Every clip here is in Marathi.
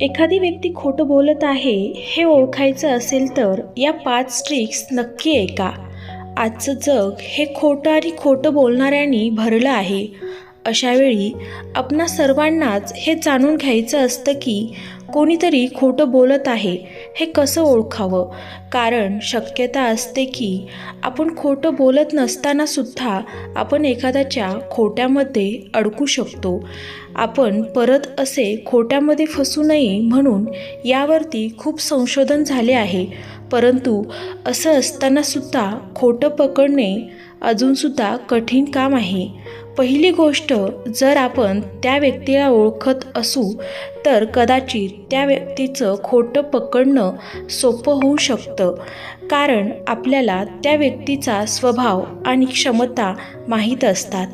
एखादी व्यक्ती खोटं बोलत आहे हे ओळखायचं असेल तर या पाच ट्रिक्स नक्की ऐका. आजचं जग हे खोटं आणि खोटं बोलणाऱ्यांनी भरलं आहे. अशावेळी आपणा सर्वांनाच हे जाणून घ्यायचं असतं की कोणीतरी खोटं बोलत आहे हे कसं ओळखावं? कारण शक्यता असते की आपण खोटं बोलत नसतानासुद्धा आपण एखाद्याच्या खोट्यामध्ये अडकू शकतो. आपण परत असे खोट्यामध्ये फसू नये म्हणून यावरती खूप संशोधन झाले आहे. परंतु असं असतानासुद्धा खोटं पकडणे अजूनसुद्धा कठीण काम आहे. पहिली गोष्ट जर आपण त्या व्यक्तीला ओळखत असू तर कदाचित त्या व्यक्तीचं खोटं पकडणं सोपं होऊ शकतं. कारण आपल्याला त्या व्यक्तीचा स्वभाव आणि क्षमता माहीत असतात.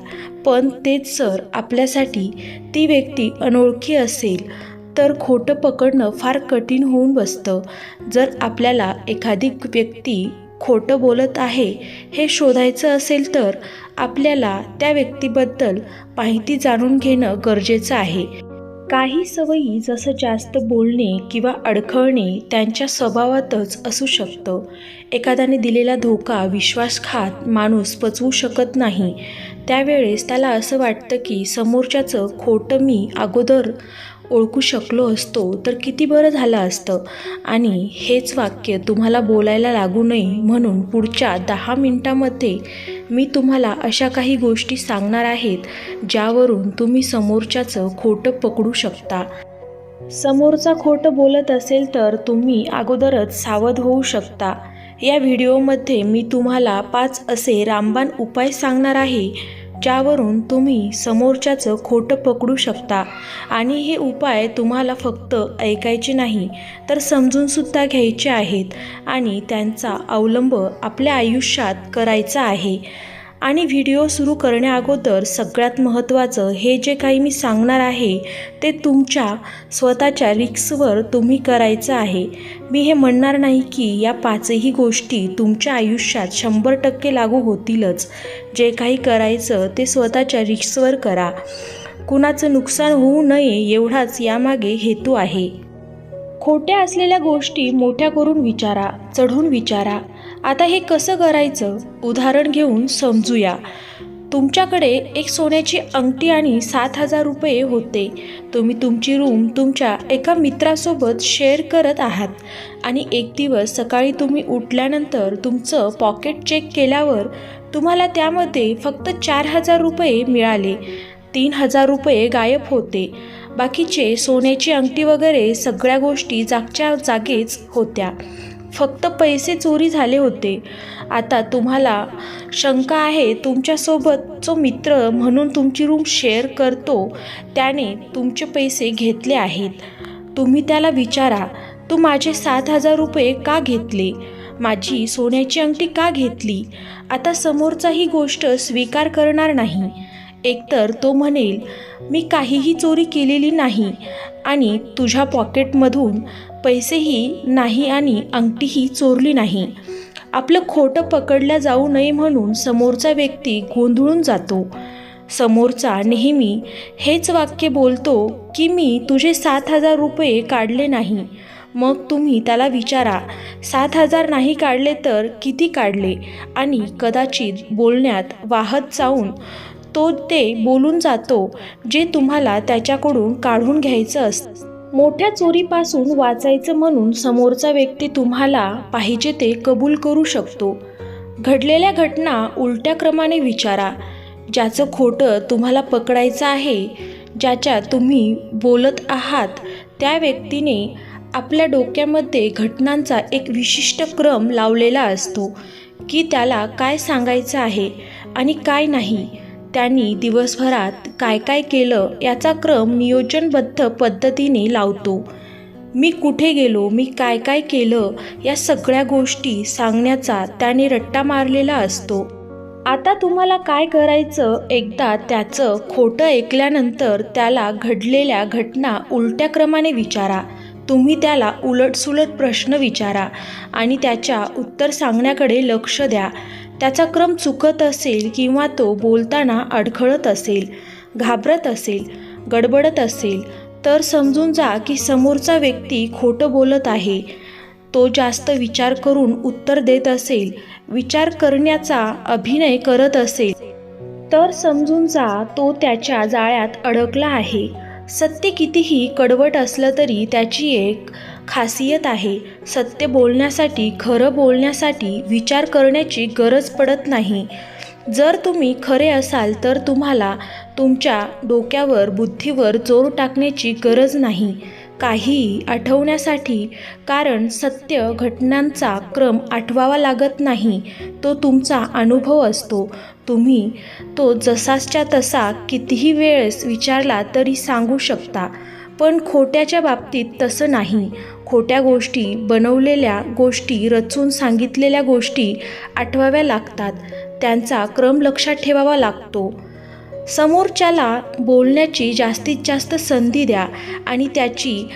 पण तेच जर आपल्यासाठी ती व्यक्ती अनोळखी असेल तर खोटं पकडणं फार कठीण होऊन बसतं. जर आपल्याला एखादी व्यक्ती खोटं बोलत आहे हे शोधायचं असेल तर आपल्याला त्या व्यक्तीबद्दल माहिती जाणून घेणं गरजेचं आहे. काही सवयी जसं जास्त बोलणे किंवा अडखळणे त्यांच्या स्वभावातच असू शकतं. एखाद्याने दिलेला धोका विश्वासघात माणूस पचवू शकत नाही. त्यावेळेस त्याला असं वाटतं की समोरच्याचं खोटं मी अगोदर ओळखू शकलो असतो तर किती बरं झालं असतं? आणि हेच वाक्य तुम्हाला बोलायला लागू नये म्हणून पुढच्या दहा मिनटामध्ये मी तुम्हाला अशा काही गोष्टी सांगणार आहेत ज्यावरून तुम्ही समोरच्याचं खोटं पकडू शकता. समोरचा खोटं बोलत असेल तर तुम्ही अगोदरच सावध होऊ शकता. या व्हिडिओमध्ये मी तुम्हाला पाच असे रामबाण उपाय सांगणार आहे. ज्यावरून तुम्ही समोरच्याचं खोटं पकडू शकता. आणि हे उपाय तुम्हाला फक्त ऐकायचे नाही तर समजूनसुद्धा घ्यायचे आहेत आणि त्यांचा अवलंब आपल्या आयुष्यात करायचा आहे. आणि व्हिडिओ सुरू करण्याअगोदर सगळ्यात महत्त्वाचं हे जे काही मी सांगणार आहे ते तुमच्या स्वतःच्या रिक्सवर तुम्ही करायचं आहे. मी हे म्हणणार नाही की या पाचही गोष्टी तुमच्या आयुष्यात शंभर टक्के लागू होतीलच. जे काही करायचं ते स्वतःच्या रिक्सवर करा. कुणाचं नुकसान होऊ नये एवढाच यामागे हेतू आहे. खोट्या असलेल्या गोष्टी मोठ्या करून विचारा चढून विचारा. आता हे कसं करायचं? उदाहरण घेऊन समजूया. तुमच्याकडे एक सोन्याची अंगठी आणि सात हजार रुपये होते. तुम्ही तुमची रूम तुमच्या एका मित्रासोबत शेअर करत आहात. आणि एक दिवस सकाळी तुम्ही उठल्यानंतर तुमचं पॉकेट चेक केल्यावर तुम्हाला त्यामध्ये फक्त चार हजार रुपये मिळाले. तीन हजार रुपये गायब होते. बाकीचे सोन्याची अंगठी वगैरे सगळ्या गोष्टी जागच्या जागेच होत्या. फक्त पैसे चोरी झाले होते. आता तुम्हाला शंका आहे तुमच्यासोबत जो मित्र म्हणून तुमची रूम शेअर करतो त्याने तुमचे पैसे घेतले आहेत. तुम्ही त्याला विचारा तू माझे सात हजार रुपये का घेतले? माझी सोन्याची अंगठी का घेतली? आता समोरचा ही गोष्ट स्वीकार करणार नाही. एकतर तो म्हणेल मी काहीही चोरी केलेली नाही. आणि तुझ्या पॉकेटमधून पैसेही नाही आणि अंगठीही चोरली नाही. आपलं खोटं पकडल्या जाऊ नये म्हणून समोरचा व्यक्ती गोंधळून जातो. समोरचा नेहमी हेच वाक्य बोलतो की मी तुझे सात हजार रुपये काढले नाही. मग तुम्ही त्याला विचारा सात हजार नाही काढले तर किती काढले? आणि कदाचित बोलण्यात वाहत जाऊन तो ते बोलून जातो जे तुम्हाला त्याच्याकडून काढून घ्यायचं असतं मोठ्या चोरीपासून वाचायचं म्हणून समोरचा व्यक्ती तुम्हाला पाहिजे ते कबूल करू शकतो. घडलेल्या घटना उलट्या क्रमाने विचारा. ज्याचं खोटं तुम्हाला पकडायचं आहे ज्याच्या तुम्ही बोलत आहात त्या व्यक्तीने आपल्या डोक्यामध्ये घटनांचा एक विशिष्ट क्रम लावलेला असतो की त्याला काय सांगायचं आहे आणि काय नाही. त्यांनी दिवसभरात काय काय केलं याचा क्रम नियोजनबद्ध पद्धतीने लावतो. मी कुठे गेलो मी काय काय केलं या सगळ्या गोष्टी सांगण्याचा त्याने रट्टा मारलेला असतो. आता तुम्हाला काय करायचं? एकदा त्याचं खोटं ऐकल्यानंतर त्याला घडलेल्या घटना उलट्या क्रमाने विचारा. तुम्ही त्याला उलटसुलट प्रश्न विचारा आणि त्याच्या उत्तर सांगण्याकडे लक्ष द्या. त्याचा क्रम चुकत असेल किंवा तो बोलताना अडखळत असेल घाबरत असेल गडबडत असेल तर समजून जा की समोरचा व्यक्ती खोटं बोलत आहे. तो जास्त विचार करून उत्तर देत असेल विचार करण्याचा अभिनय करत असेल. तर समजून जा तो त्याच्या जाळ्यात अडकला आहे. सत्य कितीही कडवट असलं तरी त्याची एक खासियत आहे. सत्य बोलण्यासाठी खरं बोलण्यासाठी विचार करण्याची गरज पडत नाही. जर तुम्ही खरे असाल तर तुम्हाला तुमच्या डोक्यावर बुद्धीवर जोर टाकण्याची गरज नाही. काही आठवण्यासाठी कारण सत्य घटनांचा क्रम आठवावा लागत नाही तो तुमचा अनुभव असतो. तुम्ही तो जसाच्या तसा कितीही वेळेस विचारला तरी सांगू शकता पण खोट्याच्या बाबतीत तसं नाही. खोट्या गोष्टी बनवलेल्या गोष्टी रचून सांगितलेल्या गोष्टी आठवाव्या लागतात. त्यांचा क्रम लक्षात ठेवावा लागतो. समोरच्याला बोलण्याची जास्तीत जास्त संधी द्या आणि त्याची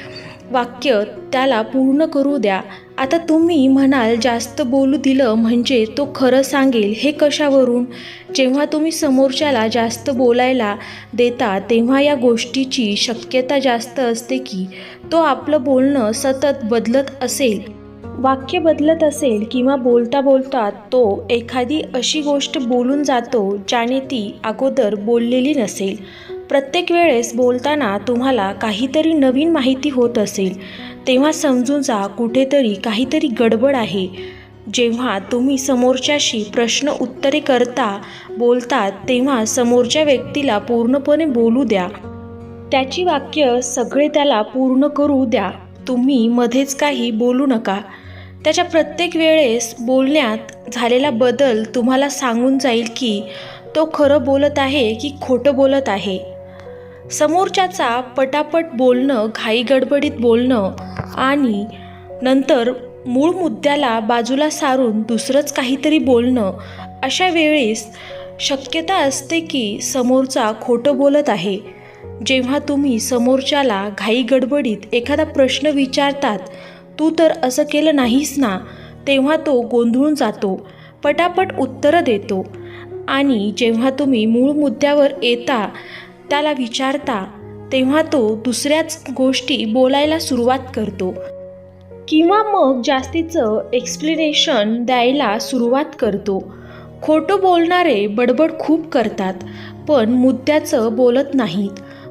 वाक्य त्याला पूर्ण करू द्या. आता तुम्ही म्हणाल जास्त बोलू दिलं म्हणजे तो खरं सांगेल. हे कशावरून? जेव्हा तुम्ही समोरच्याला जास्त बोलायला देता तेव्हा या गोष्टीची शक्यता जास्त असते की तो आपलं बोलणं सतत बदलत असेल. वाक्य बदलत असेल किंवा बोलता बोलता तो एखादी अशी गोष्ट बोलून जातो ज्याने ती अगोदर बोललेली नसेल. प्रत्येक वेळेस बोलताना तुम्हाला काहीतरी नवीन माहिती होत असेल. तेव्हा समजून जा कुठेतरी काहीतरी गडबड आहे. जेव्हा तुम्ही समोरच्याशी प्रश्न उत्तरे करता बोलतात तेव्हा समोरच्या व्यक्तीला पूर्णपणे बोलू द्या. त्याची वाक्य सगळे त्याला पूर्ण करू द्या. तुम्ही मध्येच काही बोलू नका. त्याच्या प्रत्येक वेळेस बोलण्यात झालेला बदल तुम्हाला सांगून जाईल की तो खरं बोलत आहे की खोटं बोलत आहे. समोरच्याचा पटापट बोलणं घाई गडबडीत बोलणं आणि नंतर मूळ मुद्द्याला बाजूला सारून दुसरंच काहीतरी बोलणं अशा वेळेस शक्यता असते की समोरचा खोटं बोलत आहे. जेव्हा तुम्ही समोरच्याला घाई गडबडीत एखादा प्रश्न विचारतात तू तर असं केलं नाहीस ना. तेव्हा तो गोंधळून जातो. पटापट उत्तरं देतो. आणि जेव्हा तुम्ही मूळ मुद्द्यावर येता त्याला विचारता तेव्हा तो दुसऱ्याच गोष्टी बोलायला सुरुवात करतो. किंवा मग जास्तीचं एक्सप्लेनेशन द्यायला सुरुवात करतो. खोटं बोलणारे बडबड खूप करतात पण मुद्द्याचं बोलत नाहीत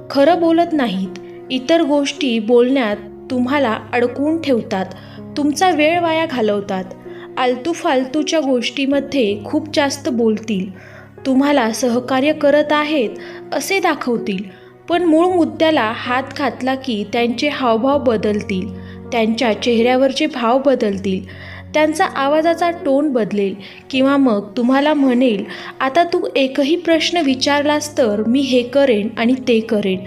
खरं बोलत नाहीत इतर गोष्टी बोलण्यात तुम्हाला अडकवून ठेवतात. तुमचा वेळ वाया घालवतात. आलतू फालतूच्या गोष्टीमध्ये खूप जास्त बोलतील. तुम्हाला सहकार्य करत आहेत असे दाखवतील. पण मूळ मुद्द्याला हात घातला की त्यांचे हावभाव बदलतील. त्यांच्या चेहऱ्यावरचे भाव बदलतील. त्यांचा आवाजाचा टोन बदलेल किंवा मग तुम्हाला म्हणेल आता तू एकही प्रश्न विचारलास तर मी हे करेन आणि ते करेन.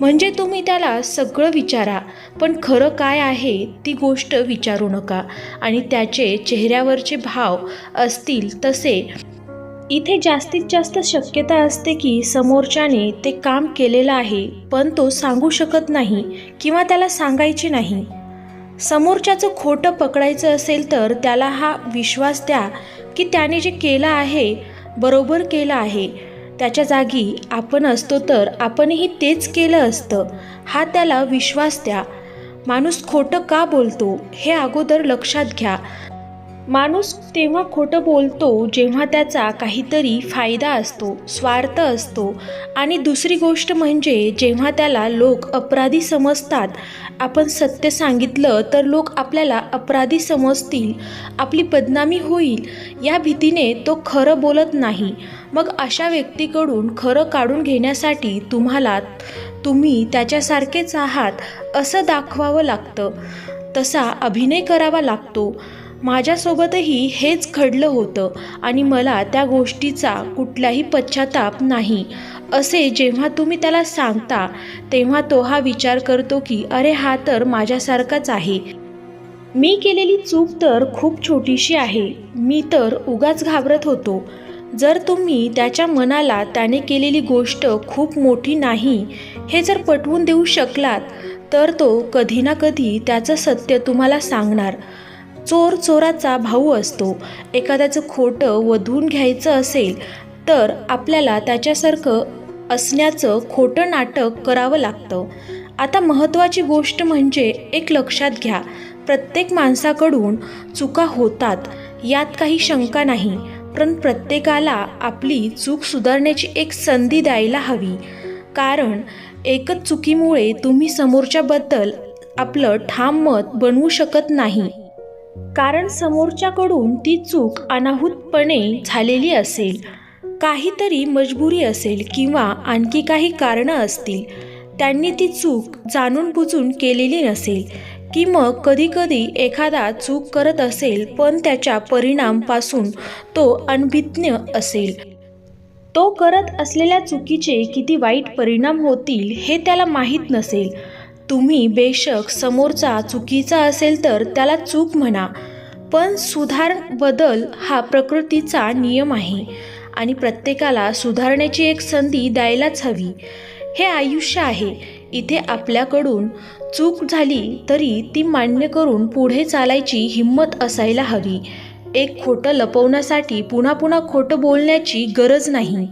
म्हणजे तुम्ही त्याला सगळं विचारा पण खरं काय आहे ती गोष्ट विचारू नका. आणि त्याचे चेहऱ्यावरचे भाव असतील तसे. इथे जास्तीत जास्त शक्यता असते की समोरच्याने ते काम केलेलं आहे पण तो सांगू शकत नाही किंवा त्याला सांगायचे नाही. समोरच्याचं खोटं पकडायचं असेल तर त्याला हा विश्वास द्या की त्याने जे केलं आहे बरोबर केलं आहे. त्याच्या जागी आपण असतो तर आपणही तेच केलं असतं. हा त्याला विश्वास द्या. माणूस खोटं का बोलतो हे अगोदर लक्षात घ्या. माणूस तेव्हा खोटं बोलतो जेव्हा त्याचा काहीतरी फायदा असतो स्वार्थ असतो. आणि दुसरी गोष्ट म्हणजे जेव्हा त्याला लोक अपराधी समजतात आपण सत्य सांगितलं तर लोक आपल्याला अपराधी समजतील आपली बदनामी होईल. या भीतीने तो खरं बोलत नाही. मग अशा व्यक्तीकडून खरं काढून घेण्यासाठी तुम्हाला तुम्ही त्याच्यासारखेच आहात असं दाखवावं लागतं. तसा अभिनय करावा लागतो. माझ्यासोबतही हेच घडलं होतं आणि मला त्या गोष्टीचा कुठलाही पश्चाताप नाही. असे जेव्हा तुम्ही त्याला सांगता तेव्हा तो हा विचार करतो की अरे हा तर माझ्यासारखाच आहे. मी केलेली चूक तर खूप छोटीशी आहे. मी तर उगाच घाबरत होतो. जर तुम्ही त्याच्या मनाला त्याने केलेली गोष्ट खूप मोठी नाही हे जर पटवून देऊ शकलात तर तो कधी ना कधी त्याचं सत्य तुम्हाला सांगणार. चोर चोराचा भाऊ असतो. एखाद्याचं खोटं वधवून घ्यायचं असेल तर आपल्याला त्याच्यासारखं असण्याचं खोटं नाटक करावं लागतं. आता महत्त्वाची गोष्ट म्हणजे एक लक्षात घ्या. प्रत्येक माणसाकडून चुका होतात यात काही शंका नाही. पण प्रत्येकाला आपली चूक सुधारण्याची एक संधी द्यायला हवी. कारण एकच चुकीमुळे तुम्ही समोरच्याबद्दल आपलं ठाम मत बनवू शकत नाही. कारण समोरच्याकडून ती चूक अनाहूतपणे झालेली असेल काहीतरी मजबुरी असेल किंवा आणखी काही कारणं असतील त्यांनी ती चूक जाणून बुजून केलेली नसेल की मग कधीकधी एखादा चूक करत असेल पण त्याच्या परिणामपासून तो अनभिज्ञ असेल. तो करत असलेल्या चुकीचे किती वाईट परिणाम होतील हे त्याला माहीत नसेल. तुम्ही बेशक समोरचा चुकीचा असेल तर त्याला चूक म्हणा पण सुधार बदल हा प्रकृतीचा नियम आहे आणि प्रत्येकाला सुधारण्याची एक संधी द्यायलाच हवी. हे आयुष्य आहे. इथे आपल्याकडून चूक झाली तरी ती मान्य करून पुढे चालायची हिंमत असायला हवी. एक खोटं लपवण्यासाठी पुन्हा पुन्हा खोटं बोलण्याची गरज नाही.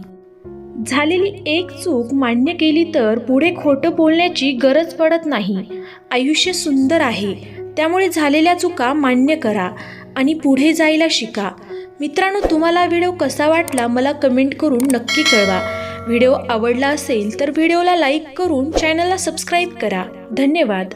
झालेली एक चूक मान्य केली तर पुढे खोटं बोलण्याची गरज पडत नाही. आयुष्य सुंदर आहे. त्यामुळे झालेल्या चुका मान्य करा आणि पुढे जायला शिका. मित्रांनो तुम्हाला व्हिडिओ कसा वाटला मला कमेंट करून नक्की कळवा. व्हिडिओ आवडला असेल तर व्हिडिओला लाईक करून चॅनलला सबस्क्राईब करा. धन्यवाद.